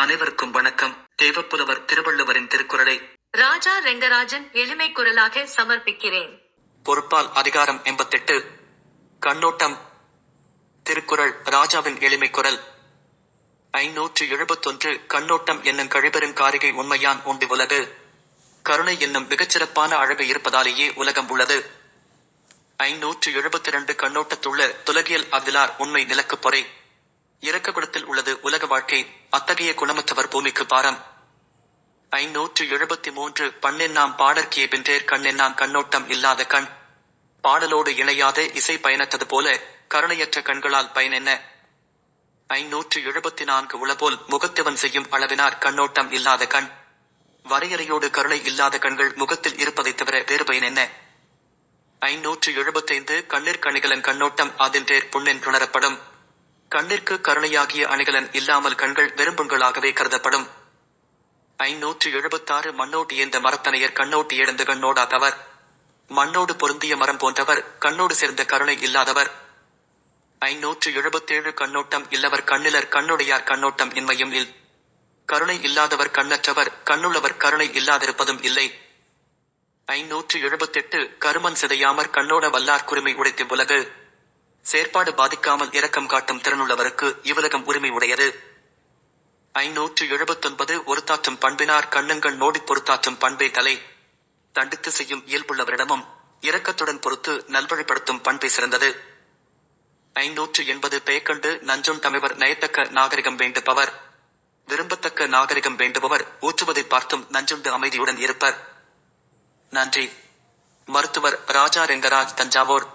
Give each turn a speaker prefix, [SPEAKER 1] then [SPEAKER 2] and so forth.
[SPEAKER 1] அனைவருக்கும் வணக்கம். தேவப்புலவர் திருவள்ளுவரின் திருக்குறளை
[SPEAKER 2] ராஜா ரெங்கராஜன் எளிமை குரலாக சமர்ப்பிக்கிறேன்.
[SPEAKER 1] பொறுப்பால் அதிகாரம் எண்பத்தெட்டு கண்ணோட்டம் திருக்குறள் ராஜாவின் எளிமை குரல். ஐநூற்று எழுபத்தொன்று கண்ணோட்டம் என்னும் கழிபெரும் காரிகை உண்மையான் உண்டு உலகு. கருணை என்னும் மிகச்சிறப்பான அழகு இருப்பதாலேயே உலகம் உள்ளது. ஐநூற்று எழுபத்தி இரண்டு கண்ணோட்டத்துள்ள துலகியல் அவ்விலார் உண்மை நிலக்கு பொறை. இறக்ககுடத்தில் உள்ளது உலக வாழ்க்கை. அத்தகைய குணமற்றவர் பூமிக்கு பாரம். ஐநூற்று எழுபத்தி மூன்று பண்ணெண்ணாம் பாடற்கிய பின்றேர் கண்ணெண்ணாம் கண்ணோட்டம் இல்லாத கண். பாடலோடு இணையாத இசை பயனற்றது போல கருணையற்ற கண்களால் பயனென்ன ஐநூற்று எழுபத்தி நான்கு உளபோல் முகத்தவன் செய்யும் அளவினார் கண்ணோட்டம் இல்லாத கண். வரையறையோடு கருணை இல்லாத கண்கள் முகத்தில் இருப்பதைத் தவிர வேறு பயன் என்ன? ஐநூற்று எழுபத்தைந்து கண்ணீர் கணிகலன் கண்ணோட்டம் அதின்றேர் புண்ணென்றுணரப்படும் கண்ணிற்கு கருணையாகிய அணிகலன் இல்லாமல் கண்கள் வெறும்புண்களாகவே கருதப்படும். ஐநூற்று எழுபத்தாறு மண்ணோட்டு ஏந்த மரத்தனையர் கண்ணோட்டு எழுந்த கண்ணோடாதவர் மண்ணோடு பொருந்திய மரம் போன்றவர் கண்ணோடு சேர்ந்த கருணை இல்லாதவர். ஐநூற்று எழுபத்தேழு கண்ணோட்டம் இல்லவர் கண்ணிலர் கண்ணுடையார் கண்ணோட்டம் இன்மையும் இல். கருணை இல்லாதவர் கண்ணற்றவர் கண்ணுள்ளவர் கருணை இல்லாதிருப்பதும் இல்லை. ஐநூற்று எழுபத்தெட்டு கருமன் சிதையாமற் கண்ணோட வல்லார் குருமை உடைத்து உலகு. செயற்பாடு பாதிக்காமல் இரக்கம் காட்டும் திறனுள்ளவருக்கு இவ்வுலகம் உரிமை உடையது ஐநூற்று எழுபத்தொன்பது ஒருத்தாற்றும் பண்பினார் கண்ணுங்கள் நோடிப் பொறுத்தாற்றும் பண்பே தலை தண்டித்து செய்யும் இயல்புள்ளவரிடமும் இரக்கத்துடன் பொறுத்து நல்வழிப்படுத்தும் பண்பை சிறந்தது. ஐநூற்று எண்பது பெயக்கண்டு நஞ்சும் தமிவர் நயத்தக்க நாகரிகம் வேண்டுபவர். விரும்பத்தக்க நாகரிகம் வேண்டுபவர் ஊற்றுவதை பார்த்தும் நஞ்சுண்டு அமைதியுடன் இருப்பர். நன்றி. மருத்துவர் ராஜா ரெங்கராஜ் தஞ்சாவூர்.